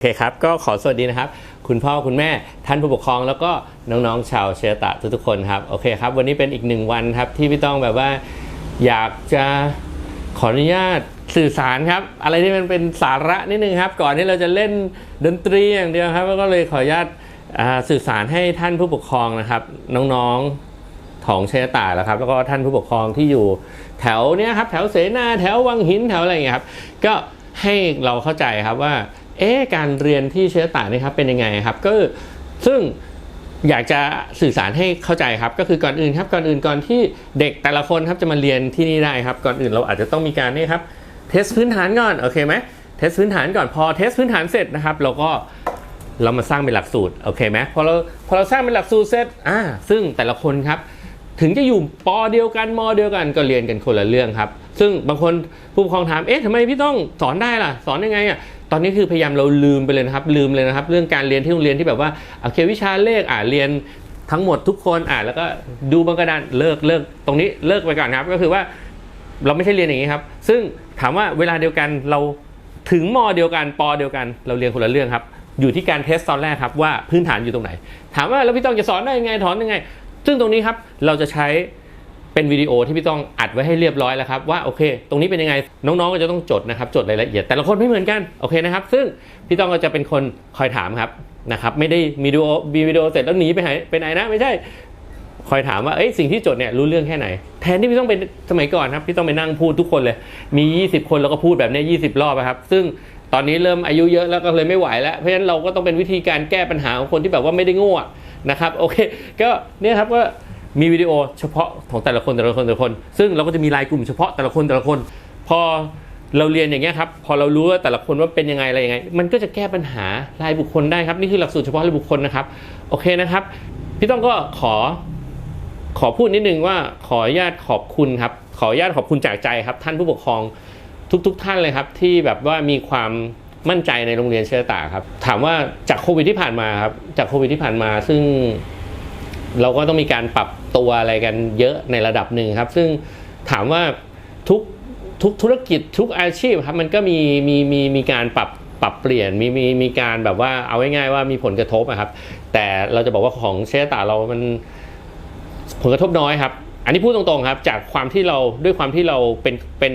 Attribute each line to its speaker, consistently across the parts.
Speaker 1: โอเคครับ ก็ขอสวัสดีนะครับ คุณพ่อคุณแม่ท่านผู้ปกครองแล้วก็น้องๆชาวเชียตะทุกๆคนครับโอเคครับ วันนี้เป็นอีกหนึ่งวันครับที่พี่ต้องแบบว่าอยากจะขออนุญาตสื่อสารครับ อะไรที่มันเป็นสาระนิดนึงครับ ก่อนที่เราจะเล่นดนตรีอย่างเดียวครับ ก็เลยขออนุญาตอ่าสื่อสารให้ท่านผู้ปกครองนะครับ น้องๆของเชยตาแล้วครับ แล้วก็ท่านผู้ปกครองที่อยู่แถวเนี้ยครับแถวเสนาแถววังหินแถวอะไรอย่างเงี้ยครับ ก็ให้เราเข้าใจครับว่า เอ๊การเรียนที่เชยตานี่ครับเป็นยังไงครับก็ซึ่งอยากจะสื่อสารให้เข้าใจครับ ก็คือก่อนอื่นครับก่อนอื่นก่อนที่เด็กแต่ละคนครับจะมาเรียนที่นี่ได้ครับ ก่อนอื่นเราอาจจะต้องมีการนี่ครับเทสพื้นฐานก่อนโอเคไหมเทสพื้นฐานก่อนพอเทสพื้นฐานเสร็จนะครับ เราก็เรามาสร้างเป็นหลักสูตรโอเคไหมพอเราพอเราสร้างเป็นหลักสูตรเสร็จอ่าซึ่งแต่ละคนครับ ถึงจะอยู่ปอเดียวกันมอเดียวกันก็เรียนกันคนละเรื่องครับ ซึ่งบางคนผู้ปกครองถามเอ๊ะทำไมพี่ต้องสอนได้ล่ะ สอนยังไงอะ ตอนนี้คือพยายามเราลืมไปเลยนะครับ ลืมเลยนะครับ เรื่องการเรียนที่โรงเรียนที่แบบว่าโอเควิชาเลขอ่าเรียนทั้งหมดทุกคนอ่าแล้วก็ดูบนกระดานเลิกเลิกตรงนี้เลิกไปก่อนครับ ก็คือว่าเราไม่ใช่เรียนอย่างนี้ครับ ซึ่งถามว่าเวลาเดียวกันเราถึงมอเดียวกันปอเดียวกัน เราเรียนคนละเรื่องครับ อยู่ที่การเทสตอนแรกครับว่าพื้นฐานอยู่ตรงไหน ถามว่าแล้วพี่ต้องจะสอนได้ยังไงถอนยังไง ซึ่งตรงนี้ครับเราจะใช้ เป็นวิดีโอที่พี่ต้องอัดไว้ให้เรียบร้อยแล้วครับว่าโอเค ตรงนี้เป็นยังไงน้องๆ ก็จะต้องจดนะครับจดรายละเอียดแต่ละคนไม่เหมือนกันโอเคนะครับ ซึ่งพี่ต้องก็จะเป็นคนคอยถามครับนะครับไม่ได้มีวิดีโอมีวิดีโอเสร็จแล้วหนีไปไหนไปไหนนะไม่ใช่คอยถามว่าเอ้ยสิ่งที่จดเนี่ยรู้เรื่องแค่ไหน แทนที่พี่ต้องเป็นสมัยก่อนครับพี่ต้องไปนั่งพูดทุกคนเลย มี 20 คนแล้วก็พูดแบบนี้ย20 รอบอะครับ ซึ่งตอนนี้เริ่มอายุเยอะแล้วก็เลยไม่ไหวแล้ว เพราะฉะนั้นเราก็ต้องเป็นวิธีการแก้ปัญหาของคนที่แบบว่าไม่ได้ง่อะนะครับโอเค ก็เนี่ยครับก็ มีวิดีโอเฉพาะของแต่ละคนแต่ละคนแต่ละคน ซึ่งเราก็จะมีรายกลุ่มเฉพาะแต่ละคนแต่ละคน พอเราเรียนอย่างเงี้ยครับพอเรารู้ว่าแต่ละคนว่าเป็นยังไงอะไรยังไง มันก็จะแก้ปัญหารายบุคคลได้ครับ นี่คือหลักสูตรเฉพาะรายบุคคลนะครับโอเคนะครับ พี่ต้องก็ขอขอพูดนิดนึงว่าขออนุญาตขอบคุณครับ ขออนุญาตขอบคุณจากใจครับ ท่านผู้ปกครองทุกๆท่านเลยครับ ที่แบบว่ามีความมั่นใจในโรงเรียนเชอตาครับ ถามว่าจากโควิดที่ผ่านมาครับจากโควิดที่ผ่านมาซึ่ง เราก็ต้องมีการปรับตัวอะไรกันเยอะในระดับหนึ่งครับ ซึ่งถามว่าทุกทุกธุรกิจทุกอาชีพครับมันก็มีมีมีมีการปรับปรับเปลี่ยนมีมีมีการแบบว่าเอาง่ายๆว่ามีผลกระทบอะครับ แต่เราจะบอกว่าของเชอตาเรามันผลกระทบน้อยครับ อันนี้พูดตรงๆครับ จากความที่เราด้วยความที่เราเป็นเป็น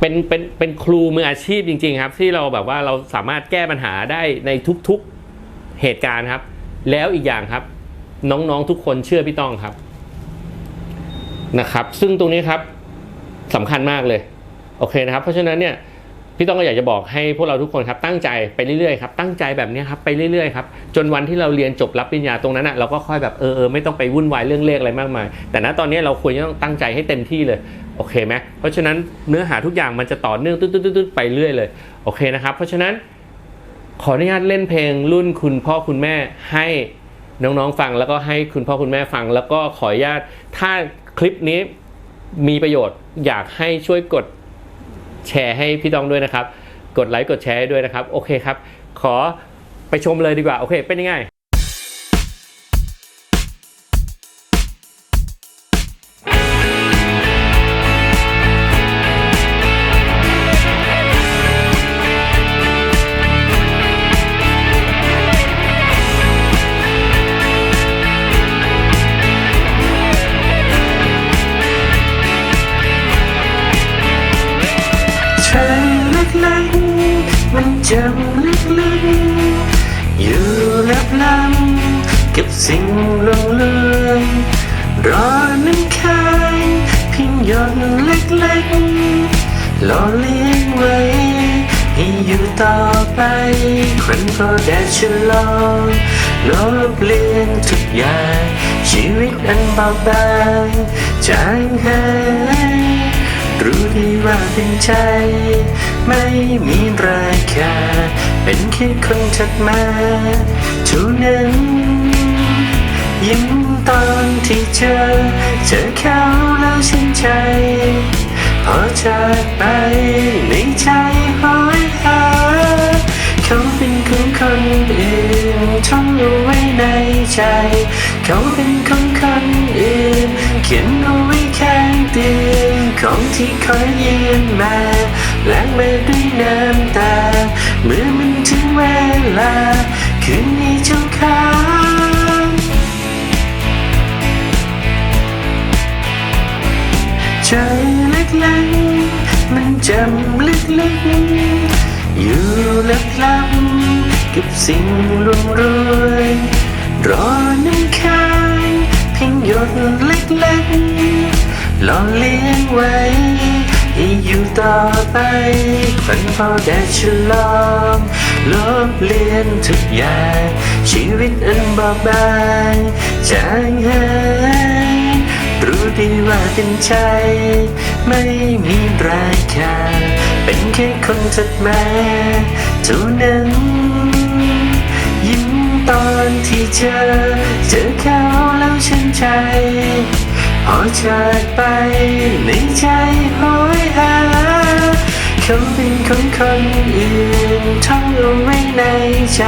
Speaker 1: เป็นเป็นเป็นครูมืออาชีพจริง ๆ ครับ ที่เราแบบว่าเราสามารถแก้ปัญหาได้ในทุกๆเหตุการณ์ครับ แล้วอีกอย่างครับ น้องๆทุกคนเชื่อพี่ต้องครับนะครับ ซึ่งตรงนี้ครับสำคัญมากเลยโอเคนะครับ เพราะฉะนั้นเนี่ยพี่ต้องก็อยากจะบอกให้พวกเราทุกคนครับตั้งใจไปเรื่อยๆครับตั้งใจแบบนี้ครับไปเรื่อยๆครับจนวันที่เราเรียนจบรับปริญญาตรงนั้นอะเราก็ค่อยแบบเออเออไม่ต้องไปวุ่นวายเรื่องเลขอะไรมากมาย แต่ณตอนนี้เราควรจะต้องตั้งใจให้เต็มที่เลยโอเคไหมเพราะฉะนั้นเนื้อหาทุกอย่างมันจะต่อเนื่องตืดๆไปเรื่อยเลยโอเคนะครับ เพราะฉะนั้นขออนุญาตเล่นเพลงรุ่นคุณพ่อคุณแม่ให้ น้องๆฟังแล้วก็ให้คุณพ่อคุณแม่ฟัง แล้วก็ขออนุญาตถ้าคลิปนี้มีประโยชน์อยากให้ช่วยกดแชร์ให้พี่ต้องด้วยนะครับ กดไลค์กดแชร์ด้วยนะครับ โอเคครับ ขอไปชมเลยดีกว่า โอเค เป็นยังไง
Speaker 2: จำลึกๆอยู่ลับลำกับสิ่งลงเลือนรอน้ำค้างเพียงหยดเล็กๆหล่อเลี้ยงไว้ให้อยู่ต่อไปคนเพราะแดดฉลองลบเลือนทุกอย่างชีวิตอันเบาบางจางหายรู้ดีว่าเป็นใจ ไม่มีราคา เป็นแค่คนถัดมาเท่านั้นยิ้มตอนที่เจอ เจอเขาแล้วชื่นใจ พอจากไปในใจ ท่องเอาไว้ในใจ เขาเป็นของคนอื่น เขียนเอาไว้ข้างเตียงของที่คอยยืนมาล้างมาด้วยน้ำตา เมื่อมันถึงเวลา คืนนี้เจ้าค้างใจเล็กๆมันจำลึกๆอยู่ลับลับๆ กับสิ่งรวงรวยรอน้ำค้างเพียงหยดเล็กๆหล่อเลี้ยงไว้ให้อยู่ต่อไปฝันพอแดดฉลองลบเลือนทุกอย่าง ชีวิตอันบอบบางจางหายรู้ดีว่าเป็นใจ ไม่มีราคาเป็นแค่คนจัดมาเท่านั้น ที่เจอ เจอเขาแล้วชื่นใจพอจากไปในใจหอยหาเขาเป็นของคนอื่นท่องเอาไว้ในใจ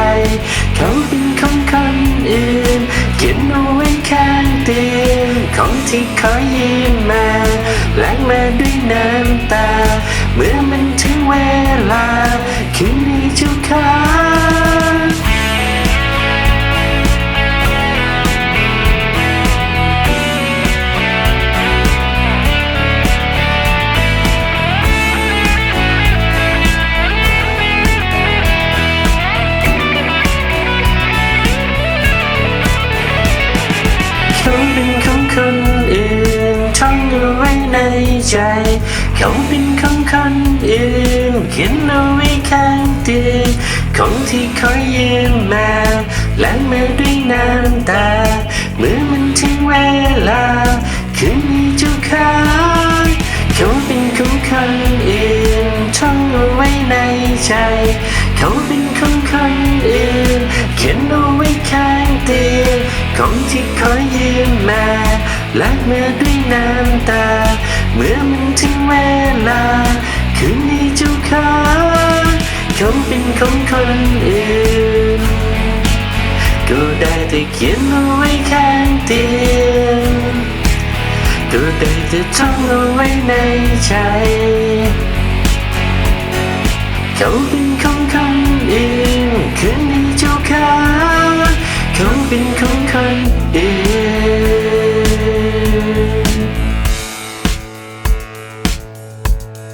Speaker 2: เขาเป็นของคนอื่นเขียนเอาไว้ข้างเตียงของที่ขอยืมมาแลกมาด้วยน้ำตา เมื่อมันถึงเวลาคืนนี้เจ้าค่ะเขา เขาเป็นของคนอื่นเขียนเอาไว้ข้างเตียงของที่ขอยืมมาล้างมาด้วยน้ำตาเมื่อมันถึงเวลา คืนนี้เจ้าค่ะเขาเป็นของคนอื่นท่องเอาไว้ในใจ เขาเป็นของคนอื่นเขียนเอาไว้ข้างเตียงของที่ขอยืมมาล้างมือด้วยน้ำตา เมื่อมันถึง เวลาคืนนี้เจ้าค้าเขาเป็นของคนอื่น ก็ได้แต่เขียนเอาไว้ข้างเตียงก็ได้แต่ท่องเอาไว้ในใจเขาเป็น